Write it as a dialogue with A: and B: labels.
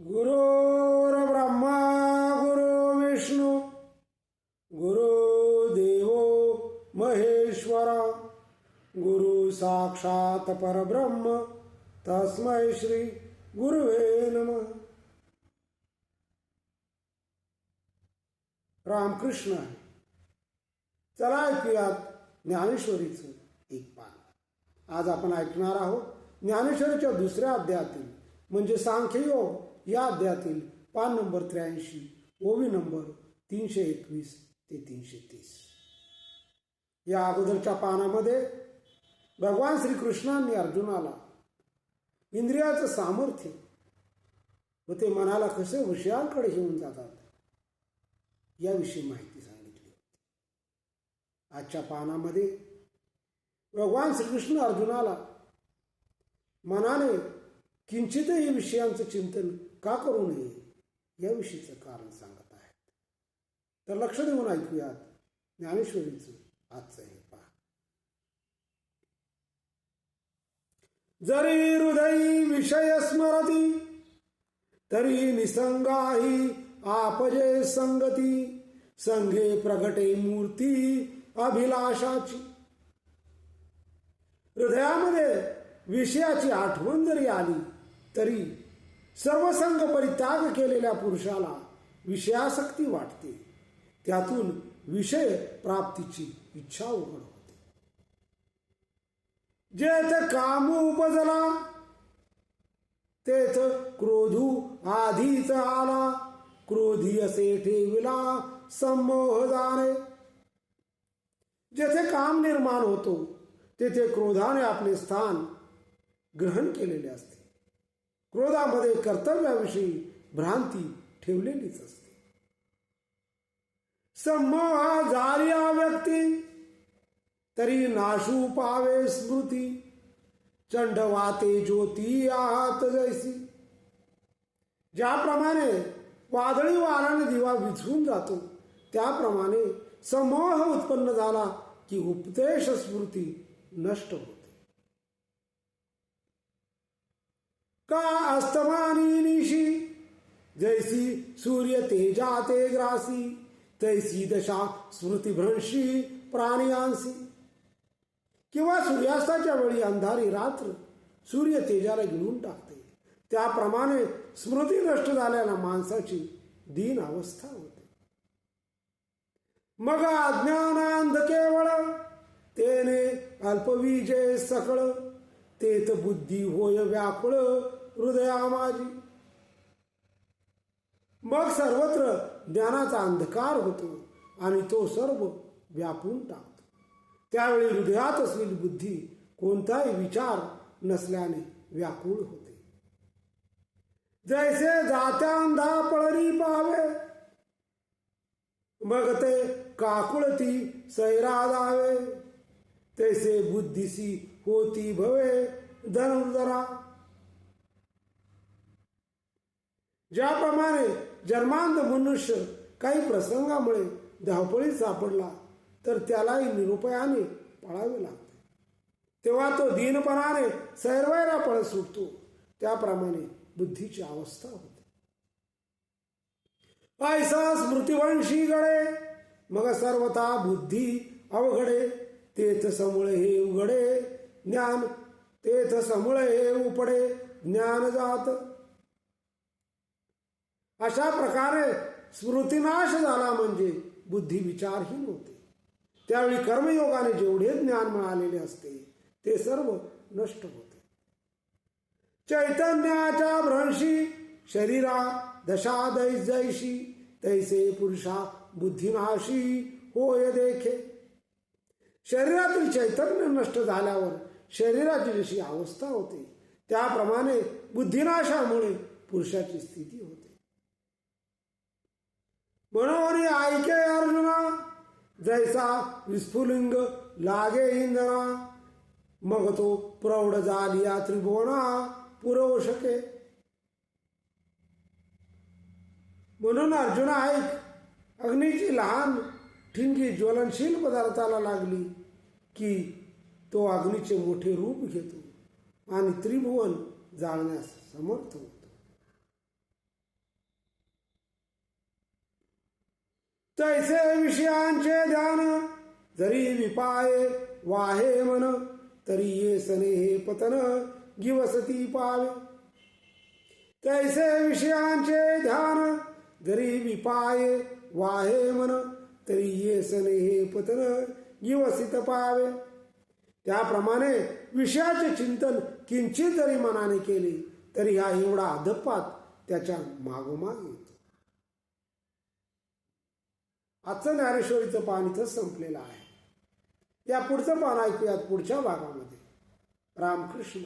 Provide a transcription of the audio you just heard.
A: गुरुर्ब्रह्मा गुरु विष्णू गुरु देवो महेश्वर गुरु साक्षात परब्रह्म तस्मै श्री गुरुवे नम. रामकृष्ण आहे चला ऐकूयात ज्ञानेश्वरीचं एक पान. आज आपण ऐकणार आहोत ज्ञानेश्वरीच्या दुसऱ्या अध्यायातील म्हणजे सांख्ययोग या अध्यायातील पान नंबर त्र्याऐंशी ओवी नंबर तीनशे एकवीस ते तीनशे तीस. या अगोदरच्या पानामध्ये भगवान श्रीकृष्णांनी अर्जुनाला इंद्रियाचं सामर्थ्य व ते मनाला कसे हुशारकडे घेऊन जातात याविषयी माहिती सांगितली होती. आजच्या पानामध्ये भगवान श्रीकृष्ण अर्जुनाला मनाने किंचितही विषयांचं चिंतन का करू नये याविषयीचं कारण सांगत आहेत. तर लक्ष देऊन ऐकूयात ज्ञानेश्वरीचं आजचं हे पहा जरी हृदयी विषय स्मरती तरी निसंगाही आपजे संगती संघे प्रगटे मूर्ती अभिलाषाची. हृदयामध्ये विषयाची आठवण जरी आली तरी सर्वसंग परित्याग केलेल्या पुरुषाला विषयासक्ती वाटते. त्यातून विषय प्राप्तीची इच्छा उघड होते जेथ काम उपजला तेथ क्रोधू आधीच आला क्रोधी असे ठेविला संमोह जाणे. जेथे काम निर्माण होतो तेथे क्रोधाने आपले स्थान ग्रहण केलेले असते. क्रोधामध्ये कर्तव्याविषयी भ्रांती ठेवलेलीच असते. संमोहा जार्या व्यक्ती तरी नाशू पावे स्मृती चंडवाते ज्योती आहात जैसी. ज्याप्रमाणे वादळी वाराने दिवा विझवून जातो त्याप्रमाणे समोह उत्पन्न झाला की उपदेश स्मृती नष्ट होते. का अस्तमानी निशी? जैसी सूर्य तेजा ते ग्रासी तैसी दशा स्मृतिभ्रंशी प्राणियांसी। किंवा सूर्यास्ताच्या वेळी अंधारी रात्र सूर्य तेजाला गिळून टाकते. त्याप्रमाणे स्मृती नष्ट झाल्याला माणसाची दीन अवस्था होते. मग अज्ञानांध केवळ तेने अल्पविजय सकळ तेत बुद्धी होय व्याकुळ हृदया माझी. मग सर्वत्र ज्ञानाचा अंधकार होतो आणि तो सर्व व्यापून टाकतो. त्यावेळी हृदयात असलेली बुद्धी कोणताही विचार नसल्याने व्याकुळ होते. जैसे जात्या अंधा पळरी पावे मग ते काकुळती सैरा जावे. तैसे बुद्धीसी होती भवे धनुर्धरा ज्याप्रमाणे जन्मांध मनुष्य काही प्रसंगामुळे धावपळीत सापडला तर त्यालाही निरुपयाने पळावे लागते. तेव्हा तो दीनपणाने सैरवायला पळत सुटतो. त्याप्रमाणे बुद्धीची अवस्था होते. ऐसा स्मृतिवंशी गडे मग सर्वता बुद्धी अवघडे तेथ समूळ हे उघडे ज्ञान तेथ समूळ हे उपडे ज्ञान जात. अशा प्रकारे स्मृतिनाश झाला म्हणजे बुद्धी विचारहीन होते. त्यावेळी कर्मयोगाने जेवढे ज्ञान मिळालेले असते ते सर्व नष्ट होते. चैतन्याच्या भ्रंशी शरीरा दशा दैजैशी तैसे पुरुषा बुद्धिनाशी होय देखे. शरीरातील चैतन्य नष्ट झाल्यावर शरीराची जशी अवस्था होते त्याप्रमाणे बुद्धिनाशामुळे पुरुषाची स्थिती होते. म्हणून ऐके अर्जुना. जैसा विस्फुलिंग लागे इंद्रा. मग तो प्रौढ झालिया त्रिभुवना पुरवू शके म्हणून अर्जुना ऐक. अग्नीची लहान ठिणगी ज्वलनशील पदार्थाला लागली की तो अग्नीचे मोठे रूप घेतो आणि त्रिभुवन जाळण्यास समर्थ होतो तैसे विषयांचे ध्यान जरी विपाये वाहे मन तरी ये सने हे पतन गिवसती पावे। तैसे विषयांचे ध्यान जरी विपाये वाहे मन तरी ये सने हे पतन गिवसित पावे। त्याप्रमाणे विषयाचे चिंतन किंचित जरी मनाने केले तरी हा एवढा अधपात त्याच्या मागोमाग येतो. आजचं ज्ञानेश्वरीचं पान इथं संपलेलं आहे. या पुढचं पान ऐकूयात पुढच्या भागामध्ये. रामकृष्ण.